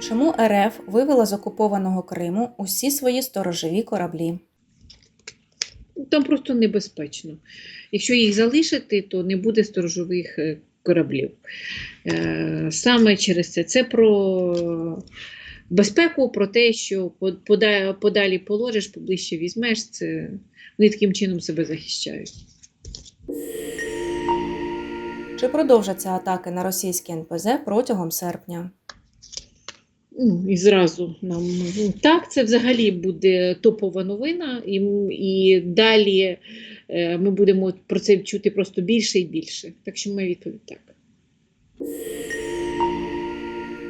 Чому РФ вивела з окупованого Криму усі свої сторожові кораблі? Там просто небезпечно. Якщо їх залишити, то не буде сторожових е, кораблів. Е, Саме через це. Це про безпеку, про те, що подалі положиш, поближче візьмеш. Це вони таким чином себе захищають. Чи продовжаться атаки на російські НПЗ протягом серпня? Ну, і зразу нам ну, так, це взагалі буде топова новина, і, і далі е, ми будемо про це чути просто більше і більше. Так що моя відповідь так.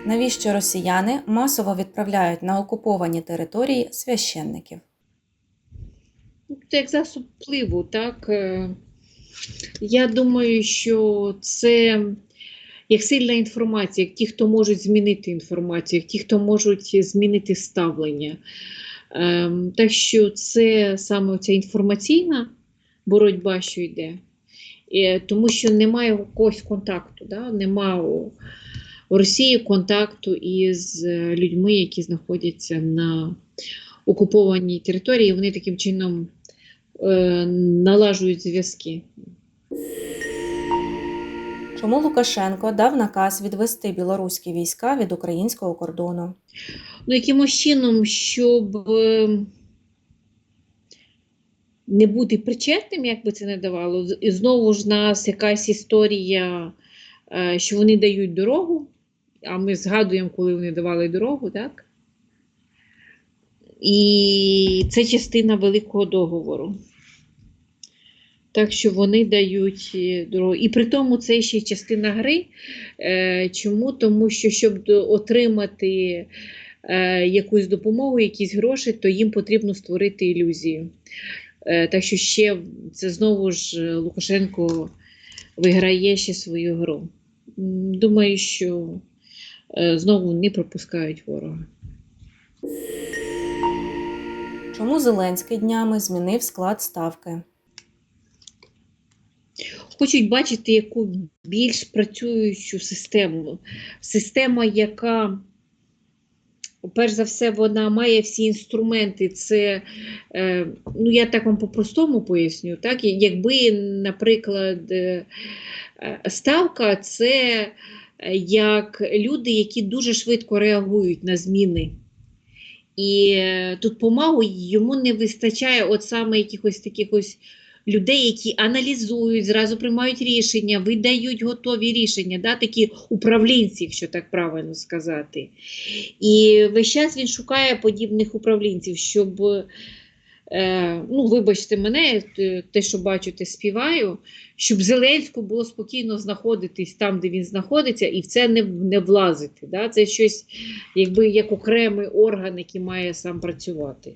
Навіщо росіяни масово відправляють на окуповані території священників? Ну, Це як засоб впливу, так. Е, Я думаю, що це як сильна інформація, як ті, хто можуть змінити інформацію, як ті, хто можуть змінити ставлення. Ем, Так що це саме ця інформаційна боротьба, що йде, Е, тому що немає якогось контакту, да? немає у, у Росії контакту із е, людьми, які знаходяться на окупованій території, вони таким чином е, налажують зв'язки. Чому Лукашенко дав наказ відвести білоруські війська від українського кордону? Ну, якимось чином, щоб е, не бути причетним, як би це не давало, і знову ж нас якась історія, е, що вони дають дорогу, а ми згадуємо, коли вони давали дорогу, так? І це частина великого договору. Так що вони дають е, дорогу. І при тому це ще частина гри. Е, Чому? Тому що щоб отримати е, якусь допомогу, якісь гроші, то їм потрібно створити ілюзію. Так що ще це знову ж Лукашенко виграє ще свою гру. Думаю, що знову не пропускають ворога. Чому Зеленський днями змінив склад ставки? Хочуть бачити яку більш працюючу систему. Система, яка, перш за все, вона має всі інструменти. Це, е, ну я так вам по-простому поясню, так? Якби, наприклад, е, е, ставка це як люди, які дуже швидко реагують на зміни. І тут помагу йому не вистачає от саме якихось таких ось людей, які аналізують, зразу приймають рішення, видають готові рішення, да, такі управлінці, якщо так правильно сказати. І весь час він шукає подібних управлінців, щоб, е, ну, вибачте мене, те- що бачу, те співаю, щоб Зеленську було спокійно знаходитись там, де він знаходиться, і в це не, не влазити. Да? Це щось, якби як окремий орган, який має сам працювати.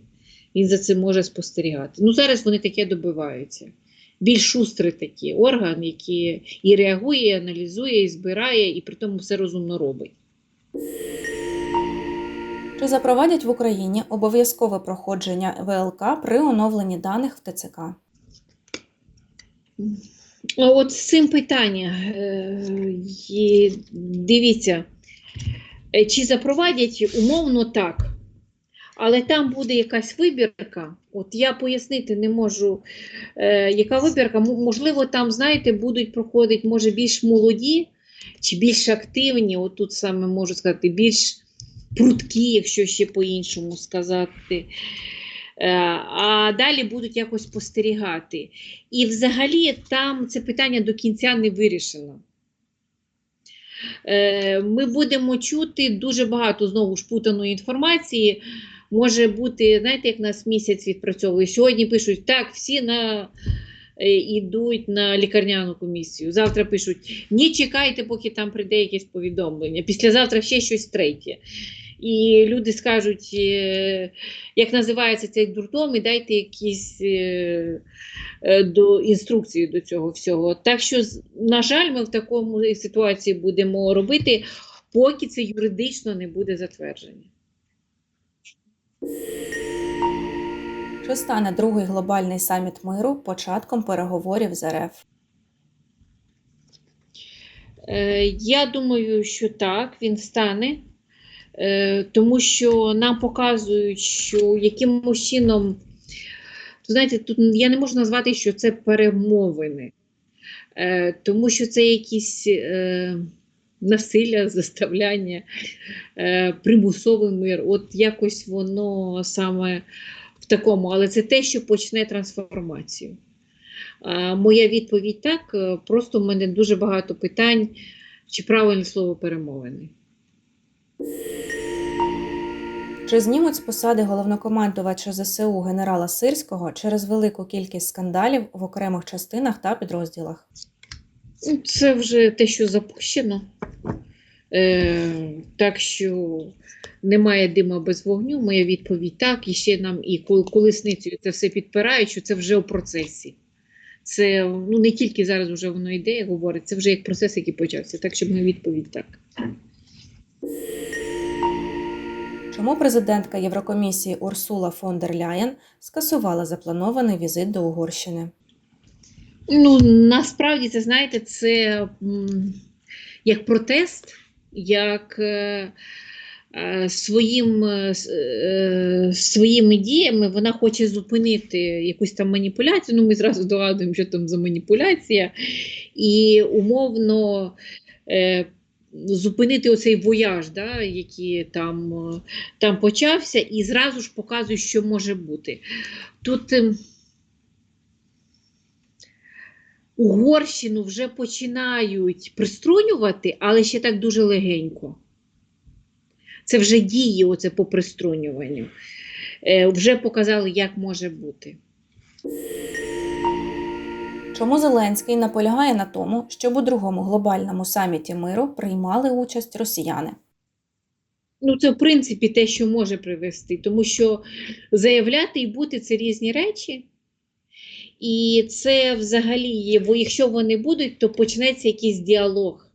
Він за цим може спостерігати. Ну, зараз вони таке добиваються. Більш шустрий такий орган, який і реагує, і аналізує, і збирає, і при тому все розумно робить. Чи запровадять в Україні обов'язкове проходження ВЛК при оновленні даних в ТЦК? От з цим питання. Е, Дивіться, е, чи запровадять умовно так, але там буде якась вибірка. От я пояснити не можу, е, яка вибірка. Можливо, там, знаєте, будуть проходити, може, більш молоді чи більш активні, от тут саме можу сказати, більш прудкі, якщо ще по-іншому сказати. Е, А далі будуть якось спостерігати. І взагалі там це питання до кінця не вирішено. Е, Ми будемо чути дуже багато знову ж путаної інформації. Може бути, знаєте, як нас місяць відпрацьовує. Сьогодні пишуть, так, всі на, е, йдуть на лікарняну комісію. Завтра пишуть, ні, чекайте, поки там прийде якесь повідомлення. Післязавтра ще щось третє. І люди скажуть, е, як називається цей дурдом, і дайте якісь е, е, до інструкції до цього всього. Так що, на жаль, ми в такому ситуації будемо робити, поки це юридично не буде затвердження. Чи стане другий глобальний саміт миру початком переговорів з РФ? Е, Я думаю, що так, він стане. Е, тому що нам показують, що якимось чином, знаєте, тут я не можу назвати, що це перемовини, е, тому що це якісь насилля, заставляння, е, примусовий мир. От якось воно саме в такому, але це те, що почне трансформацію. Моя відповідь так, е, просто в мене дуже багато питань, чи правильне слово перемовини. Чи знімуть з посади головнокомандувача ЗСУ генерала Сирського через велику кількість скандалів в окремих частинах та підрозділах? Це вже те, що запущено. Е, так що немає дима без вогню. Моя відповідь так. І ще нам і кол- колесницею це все підпирають, що це вже у процесі. Це ну, не тільки зараз вже воно йде, як говорить, це вже як процес, який почався. Так що моя відповідь так. Чому президентка Єврокомісії Урсула фон дер Ляєн скасувала запланований візит до Угорщини? Ну, насправді, це знаєте, це як протест, як е, е, своїм, е, своїми діями вона хоче зупинити якусь там маніпуляцію. Ну, ми зразу догадуємо, що там за маніпуляція, і умовно. Зупинити оцей вояж, да, який там, там почався, і зразу ж показує, що може бути. Тут ем, Угорщину вже починають приструнювати, але ще так дуже легенько. Це вже діє оце по приструнюванню. Е, вже показали, як може бути. Чому Зеленський наполягає на тому, щоб у другому глобальному саміті миру приймали участь росіяни? Ну, це в принципі те, що може привести, тому що заявляти і бути це різні речі. І це взагалі якщо вони будуть, то почнеться якийсь діалог,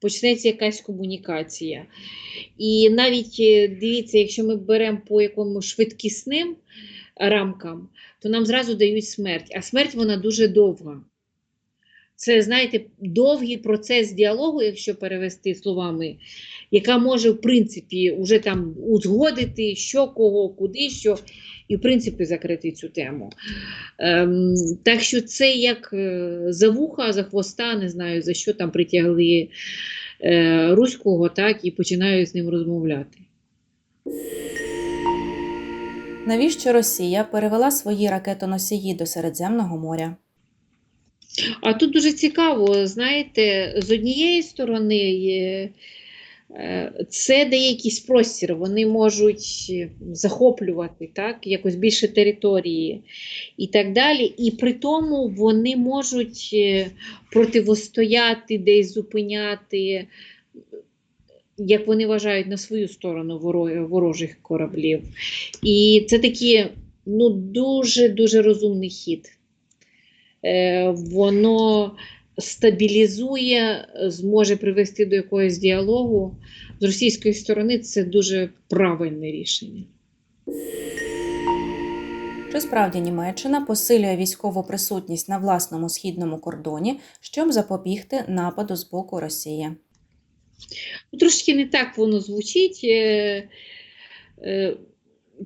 почнеться якась комунікація. І навіть е, дивіться, якщо ми беремо по якомусь швидкісним рамкам, то нам зразу дають смерть, а смерть вона дуже довга. Це, знаєте, довгий процес діалогу, якщо перевести словами, яка може, в принципі, вже там узгодити, що кого, куди, що, і, в принципі, закрити цю тему. Ем, так що це як е, за вуха, за хвоста, не знаю, за що там притягли е, руського, так, і починають з ним розмовляти. Навіщо Росія перевела свої ракетоносії до Середземного моря? А тут дуже цікаво, знаєте, з однієї сторони є, це дає якийсь простір, вони можуть е, захоплювати так, якось більше території і так далі. І при тому вони можуть е, противостояти, десь зупиняти, як вони вважають, на свою сторону ворожих кораблів. І це такий ну, дуже-дуже розумний хід е, воно стабілізує, зможе привести до якогось діалогу. З російської сторони це дуже правильне рішення. Чи справді Німеччина посилює військову присутність на власному східному кордоні, щоб запобігти нападу з боку Росії? Ну, Трошки не так воно звучить. Е, е,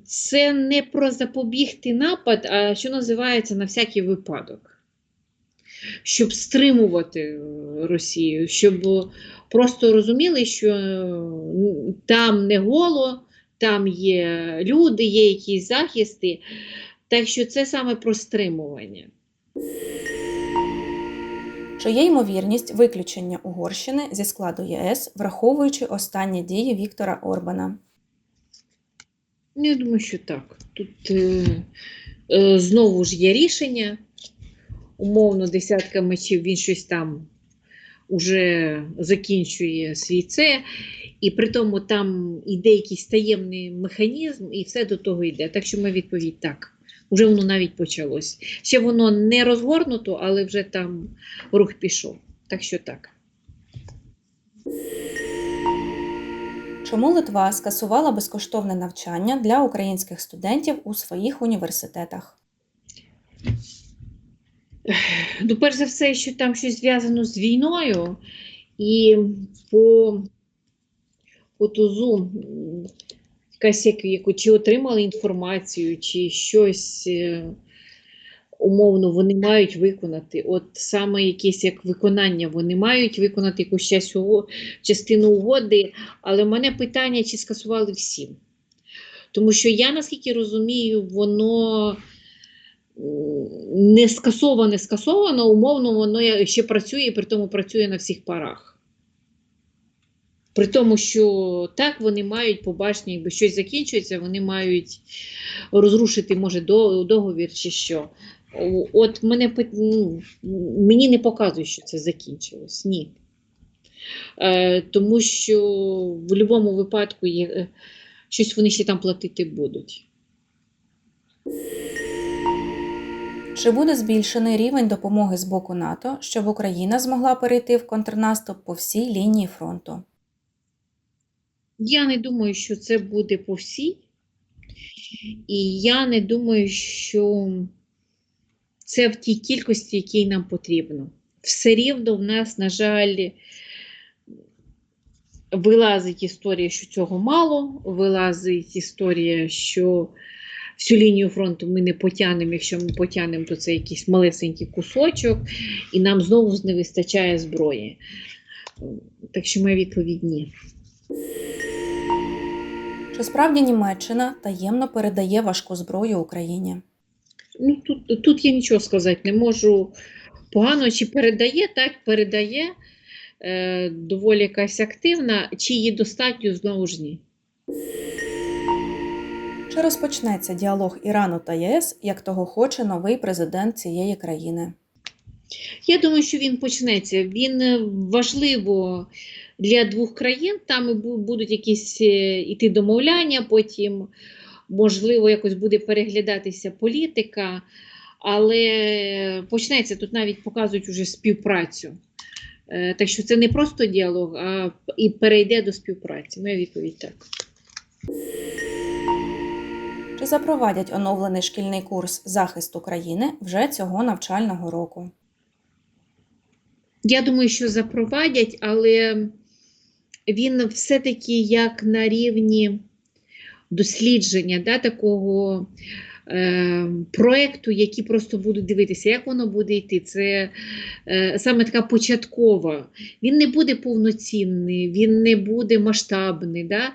Це не про запобігти напад, а що називається на всякий випадок. Щоб стримувати е, Росію, щоб просто розуміли, що е, там не голо, там є люди, є якісь захисти. Так що це саме про стримування. Чи є ймовірність виключення Угорщини зі складу ЄС, враховуючи останні дії Віктора Орбана? Ну, я думаю, що так. Тут е, е, знову ж є рішення. Умовно, десятка мечів, він щось там уже закінчує свій це, і при тому там іде якийсь таємний механізм, і все до того йде. Так що ми відповідь так. Уже воно навіть почалось. Ще воно не розгорнуто, але вже там рух пішов. Так що так. Чому Литва скасувала безкоштовне навчання для українських студентів у своїх університетах? Ну, перш за все, що там щось зв'язано з війною, і по, по тузу якась як, яку, чи отримали інформацію, чи щось е, умовно вони мають виконати. От саме якесь як виконання, вони мають виконати якусь частину угоди, але в мене питання, чи скасували всі. Тому що я, наскільки розумію, воно не скасоване, скасовано, умовно, воно ще працює, і при тому працює на всіх парах. При тому, що так вони мають побачення, якби щось закінчується, вони мають розрушити, може, договір чи що. От мене ну, мені не показує, що це закінчилось. Ні. Е, тому що в будь-якому випадку є, е, щось вони ще там платити будуть. Чи буде збільшений рівень допомоги з боку НАТО, щоб Україна змогла перейти в контрнаступ по всій лінії фронту? Я не думаю, що це буде по всій. І я не думаю, що це в тій кількості, якій нам потрібно. Все рівно в нас, на жаль, вилазить історія, що цього мало, вилазить історія, що всю лінію фронту ми не потягнемо, якщо ми потягнемо, то це якийсь малесенький кусочок, і нам знову не вистачає зброї. Так що моя відповідь ні. Чи справді Німеччина таємно передає важку зброю Україні? Ну, тут, тут я нічого сказати не можу. Погано чи передає, так передає. Е, доволі якась активна, чи її достатньо знову ж ні. Чи розпочнеться діалог Ірану та ЄС, як того хоче новий президент цієї країни? Я думаю, що він почнеться. Він е, важливо для двох країн. Там будуть якісь е, іти домовляння, потім, можливо, якось буде переглядатися політика, але почнеться тут навіть показують уже співпрацю. Е, Так що це не просто діалог, а і перейде до співпраці. Моя відповідь так. Чи запровадять оновлений шкільний курс захист України вже цього навчального року? Я думаю, що запровадять, але він все-таки як на рівні дослідження, да, такого е, проекту, який просто будуть дивитися, як воно буде йти. Це е, саме така початкова. Він не буде повноцінний, він не буде масштабний. Да?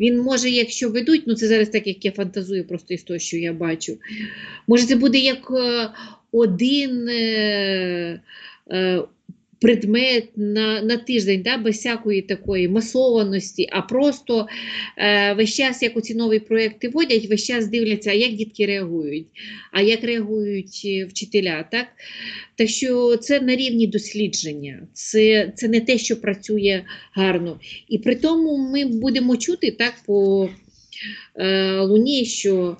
Він може, якщо ведуть, ну це зараз так, як я фантазую просто із того, що я бачу. Може, це буде як е, один. Предмет на, на тиждень, да, без всякої такої масованості, а просто е, весь час, як оці нові проекти вводять, весь час дивляться, як дітки реагують, а як реагують е, вчителя. Так, так що це на рівні дослідження, це, це не те, що працює гарно. І при тому ми будемо чути так по е, луні, що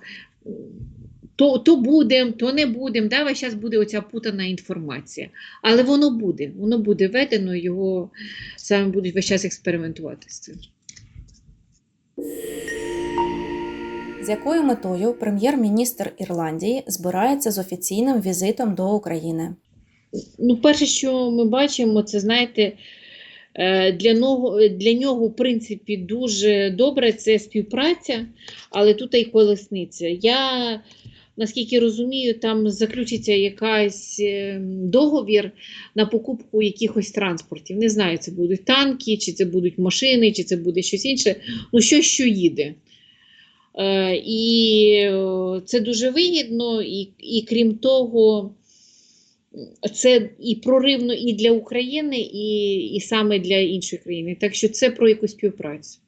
то, то будемо, то не будемо. Да? Весь час буде оця путана інформація. Але воно буде, воно буде введено, його саме будуть весь час експериментувати з цим. З якою метою прем'єр-міністр Ірландії збирається з офіційним візитом до України? Ну, перше, що ми бачимо, це знаєте, е, для нього, для нього, в принципі, дуже добре це співпраця, але тут і колесниця. Я наскільки розумію, там заключиться якась е, договір на покупку якихось транспортів. Не знаю, це будуть танки, чи це будуть машини, чи це буде щось інше. Ну, щось, що їде. Е, І е, це дуже вигідно, і, і крім того, це і проривно і для України, і, і саме для інших країн. Так що це про якусь співпрацю.